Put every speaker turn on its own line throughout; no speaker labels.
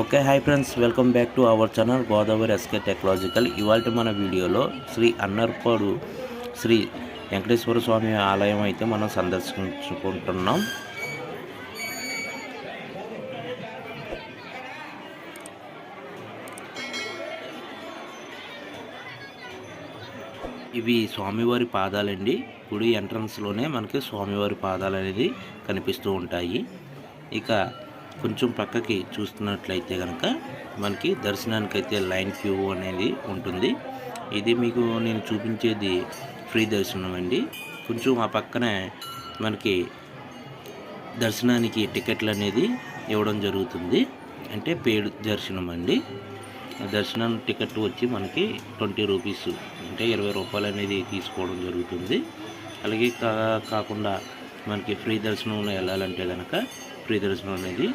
Okay hi friends welcome back to our channel Godavari SK technological ఇవాళ మన వీడియోలో శ్రీ అన్నర్పాడు శ్రీ వెంకటేశ్వర స్వామి ఆలయం అయితే మనం సందర్శించుకుంటున్నాం. ఇవి స్వామివారి పాదాలండి. గుడి ఎంట్రన్స్లోనే మనకి స్వామివారి పాదాలు అనేది కనిపిస్తూ ఉంటాయి. ఇక కొంచెం పక్కకి చూస్తున్నట్లయితే కనుక మనకి దర్శనానికి అయితే లైన్ క్యూ అనేది ఉంటుంది. ఇది మీకు నేను చూపించేది ఫ్రీ దర్శనం అండి. కొంచెం ఆ పక్కనే మనకి దర్శనానికి టికెట్లు అనేది ఇవ్వడం జరుగుతుంది. అంటే పేడ్ దర్శనం అండి. దర్శనం టికెట్ వచ్చి మనకి ట్వంటీ రూపీస్ అంటే ఇరవై రూపాయలు అనేది తీసుకోవడం జరుగుతుంది. అలాగే కా కాకుండా మనకి ఫ్రీ దర్శనంలో వెళ్ళాలంటే కనుక ఫ్రీ దర్శనం అనేది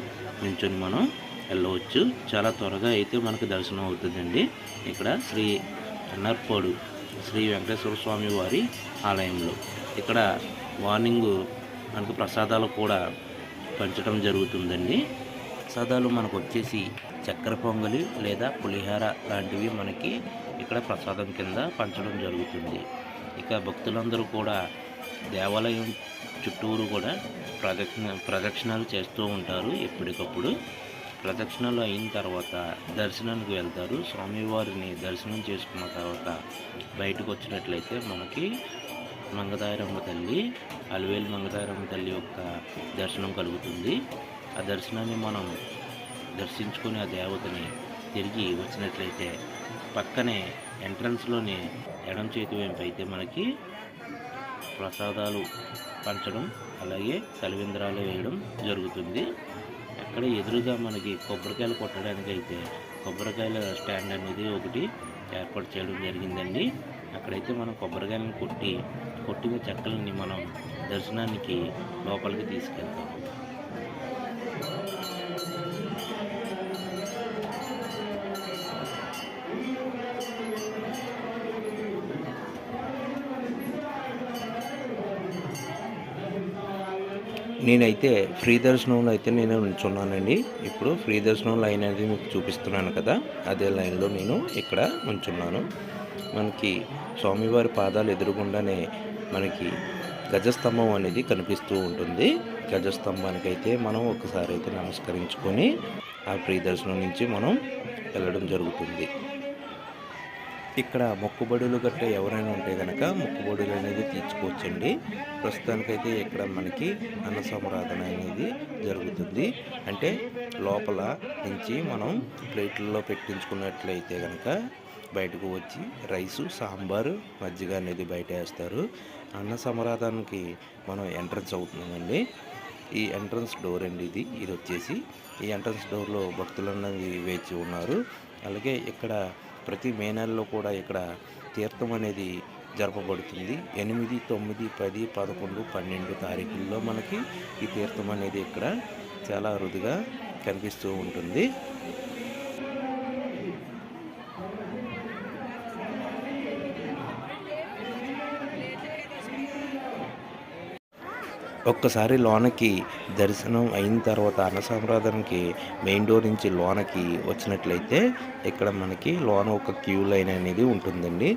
నుంచొని మనం వెళ్ళవచ్చు. చాలా త్వరగా అయితే మనకు దర్శనం అవుతుందండి. ఇక్కడ శ్రీ అన్నర్పాడు శ్రీ వెంకటేశ్వర స్వామి వారి ఆలయంలో. ఇక్కడ మార్నింగ్ మనకు ప్రసాదాలు కూడా పంచడం జరుగుతుందండి. ప్రసాదాలు మనకు వచ్చేసి చక్కెర పొంగలి లేదా పులిహార లాంటివి మనకి ఇక్కడ ప్రసాదం కింద పంచడం జరుగుతుంది. ఇక భక్తులందరూ కూడా దేవాలయం చుట్టూరు కూడా ప్రదక్షిణ ప్రదక్షిణాలు చేస్తూ ఉంటారు ఎప్పటికప్పుడు. ప్రదక్షిణలు అయిన తర్వాత దర్శనానికి వెళ్తారు. స్వామివారిని దర్శనం చేసుకున్న తర్వాత బయటకు వచ్చినట్లయితే మనకి మంగతాయరమ్మ తల్లి అలివేలు మంగతాయరమ్మ తల్లి యొక్క దర్శనం కలుగుతుంది. ఆ దర్శనాన్ని మనం దర్శించుకొని ఆ దేవతని తిరిగి వచ్చినట్లయితే పక్కనే ఎంట్రన్స్లోనే ఎడం చేతి వైపు అయితే మనకి ప్రసాదాలు పంచడం అలాగే కలివింద్రాలు వేయడం జరుగుతుంది. అక్కడ ఎదురుగా మనకి కొబ్బరికాయలు కొట్టడానికి అయితే కొబ్బరికాయల స్టాండ్ అనేది ఒకటి ఏర్పాటు చేయడం జరిగిందండి. అక్కడైతే మనం కొబ్బరికాయలను కొట్టి కొట్టిన చెక్కలని మనం దర్శనానికి లోపలికి తీసుకెళ్తాం. నేనైతే ఫ్రీ దర్శనంలో అయితే నేను ఉంచున్నానండి ఇప్పుడు ఫ్రీ దర్శనం లైన్ అనేది మీకు చూపిస్తున్నాను కదా. అదే లైన్లో నేను ఇక్కడ ఉంచున్నాను. మనకి స్వామివారి పాదాలు ఎదురుగుండానే మనకి గజస్తంభం అనేది కనిపిస్తూ ఉంటుంది. గజస్తంభానికి అయితే మనం ఒకసారి అయితే నమస్కరించుకొని ఆ ఫ్రీ దర్శనం నుంచి మనం వెళ్ళడం జరుగుతుంది. ఇక్కడ మొక్కుబడులు గట్ట ఎవరైనా ఉంటే కనుక మొక్కుబడులు అనేది తీర్చుకోవచ్చండి. ప్రస్తుతానికైతే ఇక్కడ మనకి అన్న సంరాధన అనేది జరుగుతుంది. అంటే లోపల నుంచి మనం ప్లేట్లలో పెట్టించుకున్నట్లయితే కనుక బయటకు వచ్చి రైసు సాంబారు మజ్జిగ అనేది బయట వేస్తారు. అన్న సమరాధానికి మనం ఎంట్రన్స్ అవుతున్నామండి. ఈ ఎంట్రన్స్ డోర్ అండి ఇది. ఇది వచ్చేసి ఈ ఎంట్రన్స్ డోర్లో భక్తులన్నది వేచి ఉన్నారు. అలాగే ఇక్కడ ప్రతి మే నెలలో కూడా ఇక్కడ తీర్థం అనేది జరపబడుతుంది. ఎనిమిది తొమ్మిది పది పదకొండు పన్నెండు తారీఖుల్లో మనకి ఈ తీర్థం అనేది ఇక్కడ చాలా అరుదుగా కనిపిస్తూ ఉంటుంది. ఒక్కసారి లోనకి దర్శనం అయిన తర్వాత అన్నసంప్రదానికి మెయిన్ డోర్ నుంచి లోనకి వచ్చినట్లయితే ఇక్కడ మనకి లోన ఒక క్యూ లైన్ అనేది ఉంటుందండి.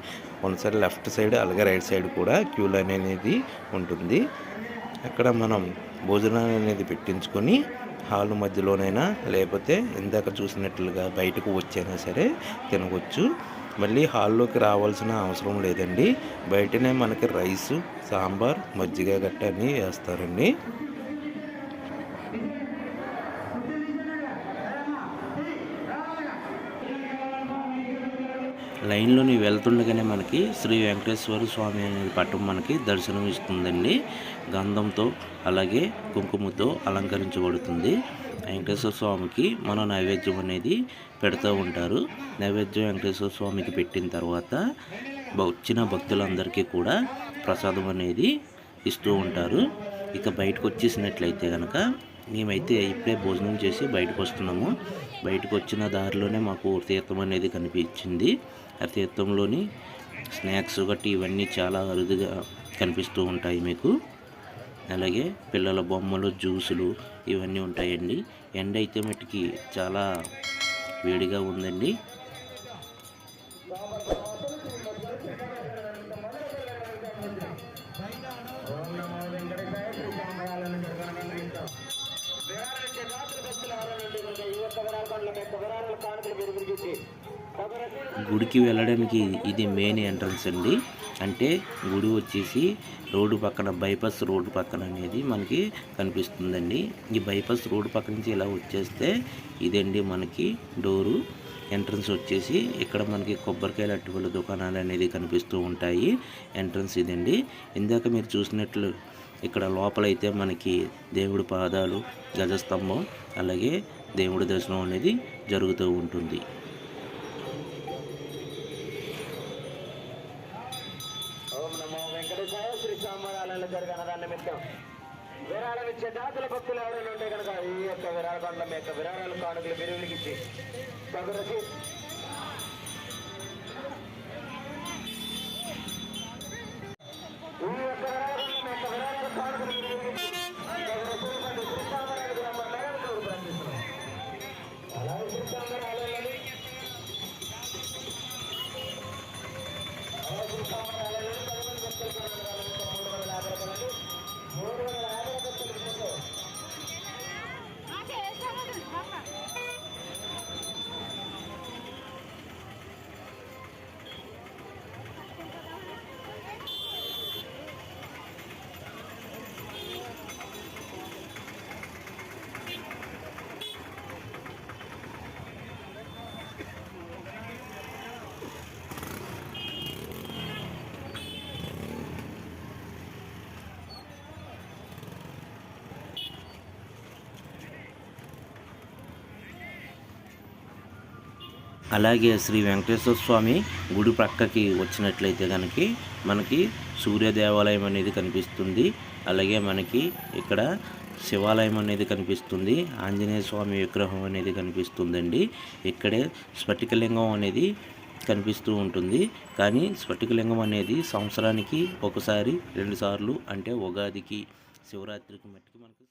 వన్ సైడ్ లెఫ్ట్ సైడ్ అలాగే రైట్ సైడ్ కూడా క్యూ లైన్ అనేది ఉంటుంది. అక్కడ మనం భోజనాలు అనేది పెట్టించుకొని హాల్ మధ్యలోనైనా లేకపోతే ఇందాక చూసినట్లుగా బయటకు వచ్చైనా సరే తినవచ్చు. మళ్ళీ హాల్లోకి రావాల్సిన అవసరం లేదండి. బయటనే మనకి రైసు సాంబార్ మజ్జిగ గట్ట అన్నీ వేస్తారండి. లైన్లోని వెళ్తుండగానే మనకి శ్రీ వెంకటేశ్వర స్వామి అనే పట్టం మనకి దర్శనం ఇస్తుందండి గంధంతో అలాగే కుంకుమతో అలంకరించబడుతుంది. వెంకటేశ్వర స్వామికి మనం నైవేద్యం అనేది పెడుతూ ఉంటారు. నైవేద్యం వెంకటేశ్వర స్వామికి పెట్టిన తర్వాత వచ్చిన భక్తులందరికీ కూడా ప్రసాదం అనేది ఇస్తూ ఉంటారు. ఇక బయటకు వచ్చేసినట్లయితే కనుక మేమైతే ఇప్పుడే భోజనం చేసి బయటకు వస్తున్నాము. బయటకు వచ్చిన దారిలోనే మాకు తీర్థం అనేది కనిపించింది. ఆ తీర్థంలోని స్నాక్స్ గట్టి ఇవన్నీ చాలా అరుదుగా కనిపిస్తూ ఉంటాయి మీకు. అలాగే పిల్లల బొమ్మలు జ్యూసులు ఇవన్నీ ఉంటాయండి. ఎండ అయితే మట్టుకి చాలా వేడిగా ఉందండి. గుడికి వెళ్ళడానికి ఇది మెయిన్ ఎంట్రన్స్ అండి. అంటే గుడి వచ్చేసి రోడ్డు పక్కన బైపాస్ రోడ్డు పక్కన అనేది మనకి కనిపిస్తుందండి. ఈ బైపాస్ రోడ్డు పక్క నుంచి ఇలా వచ్చేస్తే ఇదండి మనకి డోరు. ఎంట్రన్స్ వచ్చేసి ఇక్కడ మనకి కొబ్బరికాయల అట్టుపల్ల దుకాణాలు అనేది కనిపిస్తూ ఉంటాయి. ఎంట్రన్స్ ఇదండి. ఇందాక మీరు చూసినట్లు ఇక్కడ లోపలైతే మనకి దేవుడి పాదాలు గజస్తంభం అలాగే దేవుడి దర్శనం అనేది జరుగుతూ ఉంటుంది.
పండుగలు జరిగిన దాని నిమిత్తం విరాళం ఇచ్చే జాతుల భక్తులు ఎవరైనా ఉంటే కనుక ఈ యొక్క విరాళ బండ్ల యొక్క విరాళాలు కానుకలు విరువులకి ఇచ్చి
అలాగే శ్రీ వెంకటేశ్వర స్వామి గుడి ప్రక్కకి వచ్చినట్లయితే కనుక మనకి సూర్య దేవాలయం అనేది కనిపిస్తుంది. అలాగే మనకి ఇక్కడ శివాలయం అనేది కనిపిస్తుంది. ఆంజనేయ స్వామి విగ్రహం అనేది కనిపిస్తుందండి. ఇక్కడే స్ఫటికలింగం అనేది కనిపిస్తూ ఉంటుంది. కానీ స్ఫటికలింగం అనేది సంవత్సరానికి ఒకసారి రెండుసార్లు అంటే ఉగాదికి శివరాత్రికి మట్టుకి మనకు